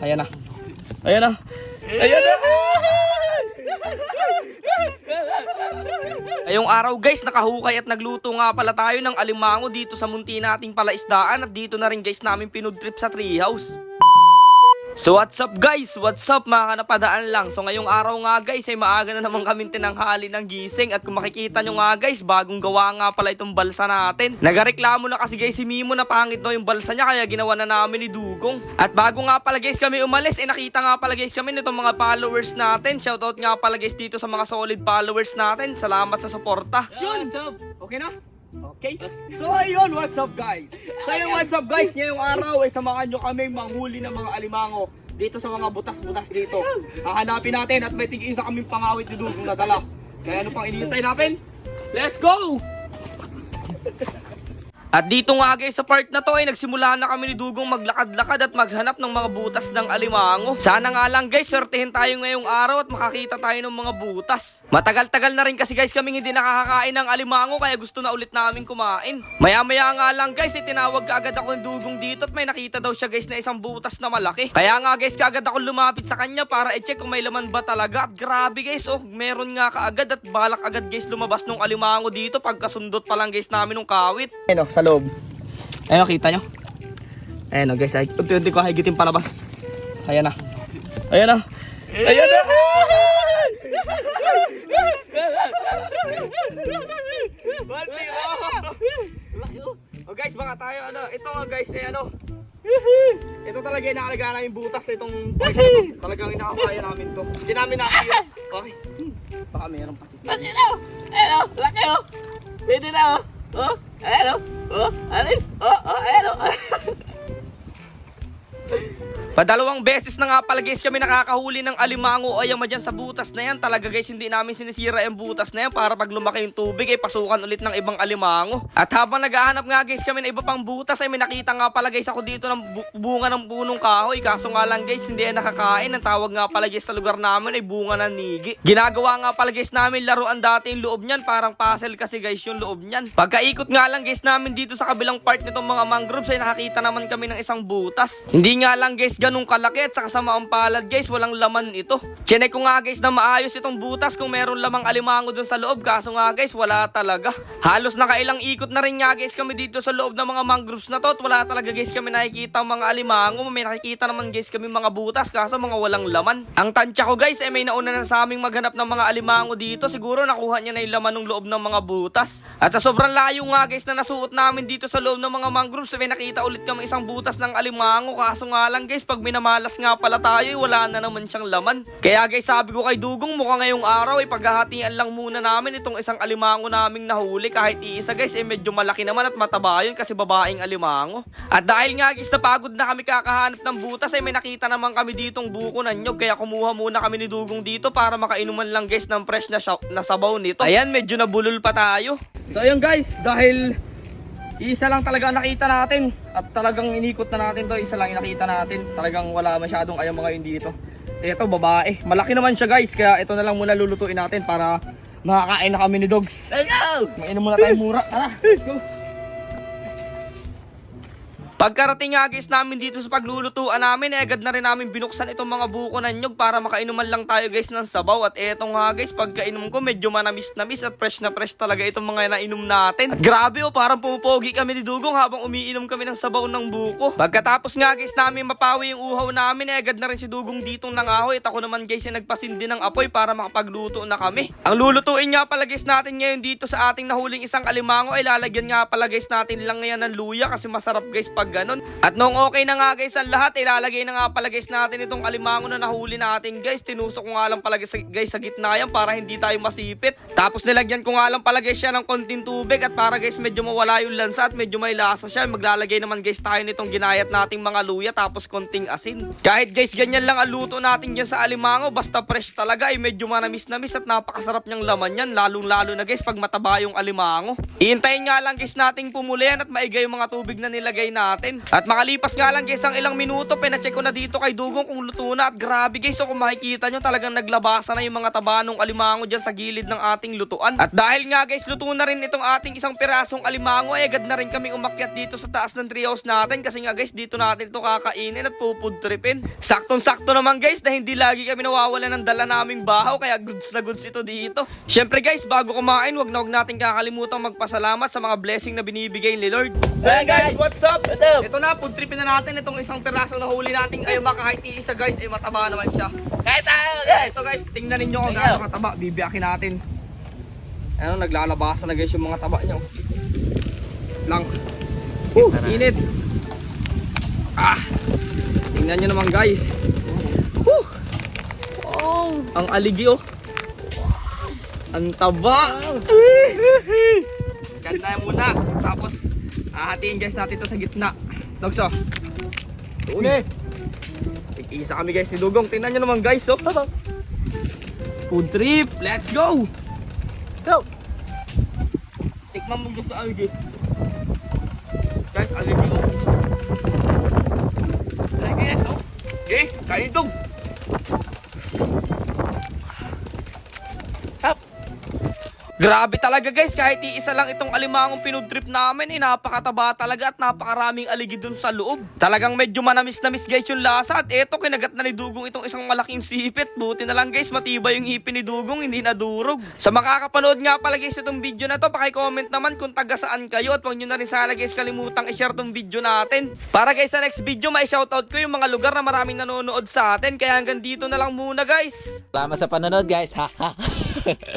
Ayan na. Ayan na. Ayan na. Ngayong araw guys, nakahukay at nagluto nga pala tayo ng alimango dito sa munti nating palaisdaan at dito na rin guys namin pinudtrip sa treehouse. So what's up guys? What's up mga kanapadaan lang? So ngayong araw nga guys ay maaga na naman kami tinanghali ng gising at kung makikita nyo nga guys bagong gawa nga pala itong balsa natin. Nagareklamo na kasi guys si Mimo na pangit daw yung balsa niya kaya ginawa na namin ni Dugong. At bago nga pala guys kami umalis eh nakita nga pala guys kami nitong mga followers natin. Shoutout nga pala guys dito sa mga solid followers natin. Salamat sa suporta. Yun! Okay na? Okay. So ayun, what's up guys? So what's up guys? Ngayong araw ay samahan nyo kami manghuli ng mga alimango dito sa mga butas-butas dito. Hahanapin natin at may tig-isa kaming pangawit ni Dugong na dala. Kaya ano pang inihintay natin? Let's go! At dito nga guys sa part na to ay nagsimula na kami ni Dugong maglakad-lakad at maghanap ng mga butas ng alimango. Sana nga lang guys, swertehin tayo ngayong araw at makakita tayo ng mga butas. Matagal-tagal na rin kasi guys kaming hindi nakakakain ng alimango kaya gusto na ulit namin kumain. Maya-maya nga lang guys, itinawag ka agad ako ng Dugong dito at may nakita daw siya guys na isang butas na malaki. Kaya nga guys, kaagad ako lumapit sa kanya para i-check kung may laman ba talaga. At grabe guys, oh, meron nga kaagad at balak agad guys lumabas nung alimango dito pagkasundot pa lang guys namin ng kawit. Ayun sa loob. Ayun, kita nyo. Ayun guys, ay, unti-unti ko higitin palabas. Ayan na. Ayan na. Ayan na. Bansi, oh. Oh guys, baka tayo ano, ito nga guys, eh ano. Ito talaga yung nakalaga namin butas na itong. Talagang inakakaya namin to. Hindi namin nakakaya. Okay. Baka meron pa. Laki na! Ayan o! Laki o! Pwede na o! Oh! Ayan o! Oh! Alin? Oh! Oh! Ayan o! Padalawang beses na nga pala guys kami nakakahuli ng alimango o ayaw dyan sa butas na yan. Talaga guys hindi namin sinisira yung butas na yan para pag lumaki yung tubig ay pasukan ulit ng ibang alimango. At habang naghahanap nga guys kami ng iba pang butas ay may nakita nga pala guys ako dito ng bu- bunga ng punong kahoy. Kaso nga lang guys hindi yan nakakain. Ang tawag nga pala guys sa lugar namin ay bunga ng nigi. Ginagawa nga pala guys namin laruan dati yung loob niyan. Parang puzzle kasi guys yung loob niyan. Pagkaikot nga lang guys namin dito sa kabilang part nitong mga mangroves ay nakakita naman kami ng isang butas. Hindi nga lang guys ganun kalaki at saka sa maang palad guys walang laman ito. Chinek ko nga guys na maayos itong butas kung meron lamang alimango dun sa loob kaso nga guys wala talaga. Halos nakailang ikot na rin nga guys kami dito sa loob ng mga mangroves na to at wala talaga guys kami nakikita mga alimango. May nakikita naman guys kami mga butas kaso mga walang laman. Ang tansya ko guys ay may nauna na sa aming maghanap ng mga alimango dito. Siguro nakuha niya na yung laman ng loob ng mga butas. At sa sobrang layo nga guys na nasuot namin dito sa loob ng mga mangroves may nakita ulit kami isang butas ng alimango kaso nga lang guys pag minamalas nga pala tayo eh, wala na naman siyang laman. Kaya guys sabi ko kay Dugong mukha ngayong araw ay paghahatian lang muna namin itong isang alimango naming nahuli kahit iisa guys eh medyo malaki naman at mataba yun kasi babaeng alimango. At dahil nga guys napagod na kami kakahanap ng butas ay may nakita naman kami ditong buko ng nyog kaya kumuha muna kami ni Dugong dito para makainuman lang guys ng fresh na, na sabaw nito. Ayan medyo nabulol pa tayo. So ayun guys dahil isa lang talaga ang nakita natin. At talagang inikot na natin to. Isa lang yung nakita natin. Talagang wala masyadong ayaw mga yun dito ito babae. Malaki naman siya guys. Kaya ito na lang muna lulutuin natin para makakain na kami ni dogs. Let's go! Mainom muna tayo mura. Tara, let's go. Pagkarating nga guys namin dito sa paglulutuan namin, eh, agad na rin namin binuksan itong mga buko ng nyog para makainuman lang tayo guys ng sabaw. At eto nga guys, pagkainom ko medyo manamis-namis at fresh na fresh talaga itong mga nainom natin. At grabe oh, parang pumupogi kami ni Dugong habang umiinom kami ng sabaw ng buko. Pagkatapos nga guys namin mapawi yung uhaw namin, eh, agad na rin si Dugong ditong nangahoy. At ako naman guys yung nagpasindi ng apoy para makapagluto na kami. Ang lulutuin nga pala guys natin ngayon dito sa ating nahuling isang alimango ay lalagyan nga pala guys natin lang ngayon ng luya kasi masarap guys pag ganun. At nung okay na nga guys ang lahat, ilalagay na nga pala guys natin itong alimango na nahuli natin guys. Tinusok ko nga lang pala guys, guys sa gitna yan para hindi tayo masipit. Tapos nilagyan ko nga lang pala guys siya ng konting tubig at para guys medyo mawala yung lansa at medyo may lasa siya. Maglalagay naman guys tayo nitong ginayat nating mga luya tapos konting asin. Kahit guys ganyan lang ang luto natin dyan sa alimango, basta fresh talaga ay medyo manamis-namis at napakasarap niyang laman yan. Lalong lalo na guys pag mataba yung alimango. Iintayin nga lang guys nating pumulian at maigay yung mga tubig na nilagay natin. Natin. At makalipas nga lang guys ang ilang minuto, pinacheck ko na dito kay Dugong kung luto na. At grabe guys, so kung makikita nyo talagang naglabasan na yung mga taba ng alimango dyan sa gilid ng ating lutuan. At dahil nga guys, luto na rin itong ating isang pirasong alimango, ay agad na rin kami umakyat dito sa taas ng treehouse natin. Kasi nga guys, dito natin ito kakainin at pupud tripin. Saktong-sakto naman guys na hindi lagi kami nawawala ng dala naming bahaw, kaya goods na goods ito dito. Syempre guys, bago kumain, wag na wag natin kakalimutan magpasalamat sa mga blessing na binibigay ni Lord. So guys. what's up? What's up? Ito na, food tripin na natin itong isang piraso na huli nating ayuma kahit iisa guys, ay mataba naman siya. Kahit tayo, guys. Ito guys, tingnan ninyo kung gaano kataba, bibiyakin natin. Ano, naglalabasan na guys yung mga taba niyo. Lang. Woo, init. Ah, tingnan nyo naman guys. Woo, Oh. ang aligi oh. Ang taba. Ganda muna. Tapos, hahatiin guys natin to sa gitna. Dogso. Uli. Tig-isa kami guys ni Dugong. Tingnan nyo naman guys oh. Food trip. Let's go. Go. Tikman mo gusto aligi. Guys, aligi oh. Lagi, guys. Okay, kain dong. Grabe talaga guys, kahit iisa lang itong alimangong pinudrip namin, eh napakataba talaga at napakaraming aligi dun sa loob. Talagang medyo manamis-namis guys yung lasa at eto kinagat na ni Dugong itong isang malaking sipit. Buti na lang guys, matibay yung ipin ni Dugong, hindi nadurog. Sa makakapanood nga pala guys itong video na to, pakicomment naman kung taga saan kayo at huwag nyo na rin sana guys kalimutang i-share tong video natin. Para guys sa next video, may shoutout ko yung mga lugar na maraming nanonood sa atin. Kaya hanggang dito na lang muna guys. Salamat sa panonood, guys. Ha.